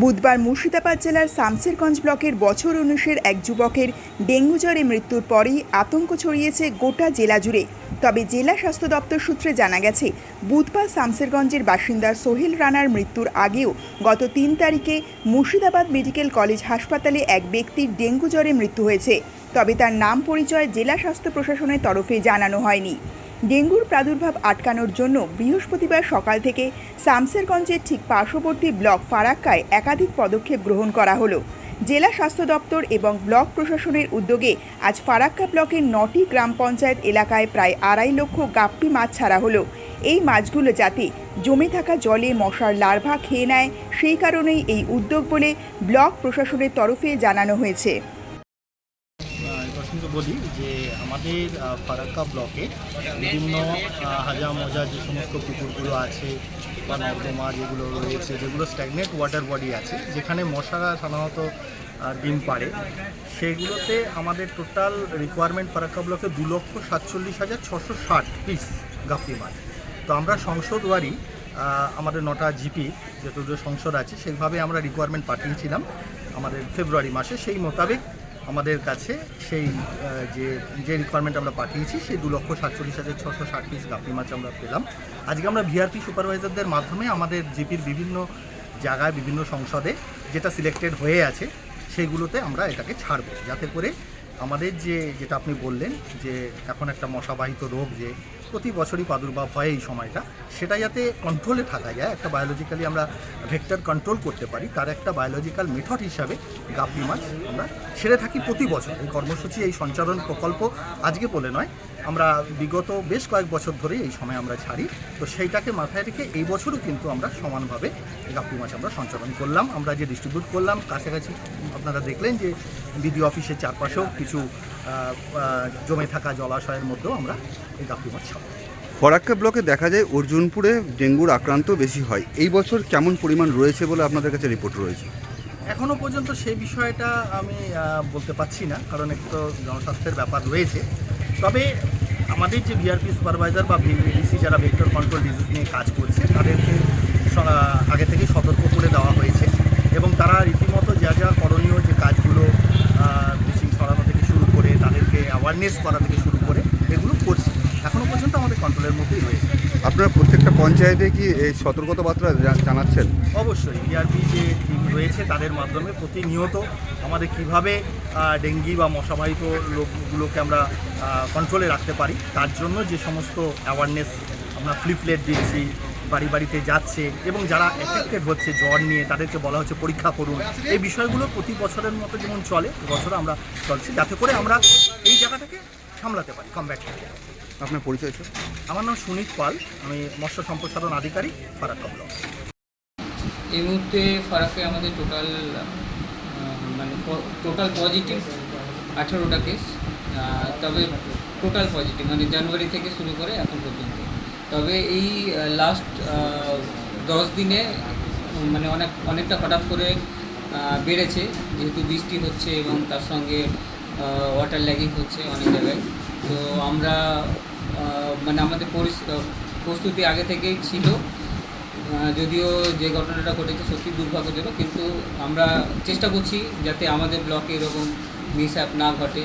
বুধবার মুর্শিদাবাদ জেলার শামসেরগঞ্জ ব্লকের বছর উনিশের এক যুবকের ডেঙ্গু জ্বরে মৃত্যুর পরেই আতঙ্ক ছড়িয়েছে গোটা জেলা জুড়ে। তবে জেলা স্বাস্থ্য দপ্তর সূত্রে জানা গেছে, বুধবার শামসেরগঞ্জের বাসিন্দা সোহেল রানার মৃত্যুর আগেও গত তিন তারিখে মুর্শিদাবাদ মেডিকেল কলেজ হাসপাতালে এক ব্যক্তির ডেঙ্গু জ্বরে মৃত্যু হয়েছে। তবে তার নাম পরিচয় জেলা স্বাস্থ্য প্রশাসনের তরফে জানানো হয়নি। ডেঙ্গুর প্রাদুর্ভাব আটকানোর জন্য বৃহস্পতিবার সকাল থেকে শামসেরগঞ্জের ঠিক পার্শ্ববর্তী ব্লক ফারাক্কায় একাধিক পদক্ষেপ গ্রহণ করা হলো। জেলা স্বাস্থ্য দপ্তর এবং ব্লক প্রশাসনের উদ্যোগে আজ ফারাক্কা ব্লকের নটি গ্রাম পঞ্চায়েত এলাকায় প্রায় আড়াই লক্ষ গাপ্পি মাছ ছাড়া হলো। এই মাছগুলো যাতে জমে থাকা জলে মশার লার্ভা খেয়ে নেয়, সেই কারণেই এই উদ্যোগ বলে ব্লক প্রশাসনের তরফে জানানো হয়েছে। কিন্তু বলি যে আমাদের ফারাক্কা ব্লকে বিভিন্ন হাজা মজা যে সমস্ত পুকুরগুলো আছে বা নর্দমা যেগুলো রয়েছে, যেগুলো স্ট্যাগনেট ওয়াটার বডি আছে, যেখানে মশারা সাধারণত ডিম পাড়ে, সেগুলোতে আমাদের টোটাল রিকোয়ারমেন্ট ফারাক্কা ব্লকে দু লক্ষ সাতচল্লিশ হাজার ছশো ষাট পিস গাপ্পি মাছ তো আমরা সংসদ ওয়ারি আমাদের নটা জিপি যতগুলো সংসদ আছে সেইভাবে আমরা রিকোয়ারমেন্ট পাঠিয়েছিলাম আমাদের ফেব্রুয়ারি মাসে, সেই মোতাবেক আমাদের কাছে সেই যে যে রিকোয়ারমেন্ট আমরা পাঠিয়েছি, সেই দু লক্ষ সাতচল্লিশ হাজার ছশো ষাট পিস গাপি মাছ আমরা পেলাম। আজকে আমরা ভিআরপি সুপারভাইজারদের মাধ্যমে আমাদের জিপির বিভিন্ন জায়গায়, বিভিন্ন সংসদে যেটা সিলেক্টেড হয়ে আছে, সেইগুলোতে আমরা এটাকে ছাড়ব। যাতে করে আমাদের যে, যেটা আপনি বললেন যে, এখন একটা মশাবাহিত রোগ যে প্রতি বছরই প্রাদুর্ভাব হয় এই সময়টা, সেটা যাতে কন্ট্রোলে থাকা যায়, একটা বায়োলজিক্যালি আমরা ভেক্টর কন্ট্রোল করতে পারি, তার একটা বায়োলজিক্যাল মেথড হিসাবে গাপ্পি মাছ আমরা ছেড়ে থাকি প্রতি বছর। এই কর্মসূচি, এই সঞ্চালন প্রকল্প আজকে বলে নয়, আমরা বিগত বেশ কয়েক বছর ধরেই এই সময় আমরা ছাড়ি, তো সেইটাকে মাথায় রেখে এই বছরও কিন্তু আমরা সমানভাবে গাপ্পি মাছ আমরা সঞ্চালন করলাম। আমরা যে ডিস্ট্রিবিউট করলাম, কাছাকাছি আপনারা দেখলেন যে বিডিও অফিসের চারপাশেও কিছু জমে থাকা জলাশয়ের মধ্যেও আমরা এই গাপ্পি মাছ ছাড়ব ফরাক্কা ব্লকে দেখা যায় অর্জুনপুরে ডেঙ্গুর আক্রান্ত বেশি হয়। এই বছর কেমন পরিমাণ রয়েছে বলে আপনাদের কাছে রিপোর্ট রয়েছে? এখনও পর্যন্ত সেই বিষয়টা আমি বলতে পারছি না কারণ একটু তো জনস্বাস্থ্যের ব্যাপার রয়েছে। তবে আমাদের যে বিআরপি সুপারভাইজার বা ভিডিসি যারা ভেক্টর কন্ট্রোল ডিজিজ নিয়ে কাজ করছে তাদেরকে আগে থেকেই সতর্ক করে দেওয়া হয়েছে। এবং তারা রীতিমতো যা যা করণীয় যে কাজগুলো ব্লিচিং ছড়ানো থেকে শুরু করে অ্যাওয়ারনেস করা থেকে শুরু করে এগুলো করছি। এখনও পর্যন্ত আমাদের কন্ট্রোলের মধ্যেই রয়েছে। আপনারা প্রত্যেকটা পঞ্চায়েতে কি এই সতর্কতাবার্তা বার্তা জানাচ্ছেন? অবশ্যই বিআরপি যে টিম রয়েছে তাদের মাধ্যমে প্রতিনিয়ত আমাদের কীভাবে ডেঙ্গি বা মশাবাহিত রোগগুলোকে আমরা কন্ট্রোলে রাখতে পারি তার জন্য যে সমস্ত অ্যাওয়ারনেস আমরা ফ্লিপলেট দিচ্ছি বাড়ি বাড়িতে যাচ্ছে এবং যারা এফেক্টেড হচ্ছে জ্বর নিয়ে তাদেরকে বলা হচ্ছে পরীক্ষা করুন। এই বিষয়গুলো প্রতি বছরের মতো যেমন চলে বছর আমরা চলছি। যাতে করে আমরা এই জায়গাটাকে সামলাতে পারি কমব্যাট করতে। আপনার পরিচয় স্যার? আমার নাম সুনীত পাল আমি মৎস্য সম্প্রসারণ আধিকারিক ফারাক কমল এই মুহূর্তে ফারাকে আমাদের টোটাল মানে টোটাল পজিটিভ আঠেরোটা কেস তবে টোটাল পজিটিভ মানে জানুয়ারি থেকে শুরু করে এখন পর্যন্ত। তবে এই লাস্ট দশ দিনে মানে অনেক, অনেকটা হঠাৎ করে বেড়েছে। যেহেতু বৃষ্টি হচ্ছে এবং তার সঙ্গে ওয়াটার ল্যাগিং হচ্ছে অনেক জায়গায়। তো আমরা মানে আমাদের পরিস- প্রস্তুতি আগে থেকেই ছিল। যদিও যে ঘটনাটা ঘটেছে সত্যি দুর্ভাগ্যজনক, কিন্তু আমরা চেষ্টা করছি যাতে আমাদের ব্লকে এরকম মিস না ঘটে।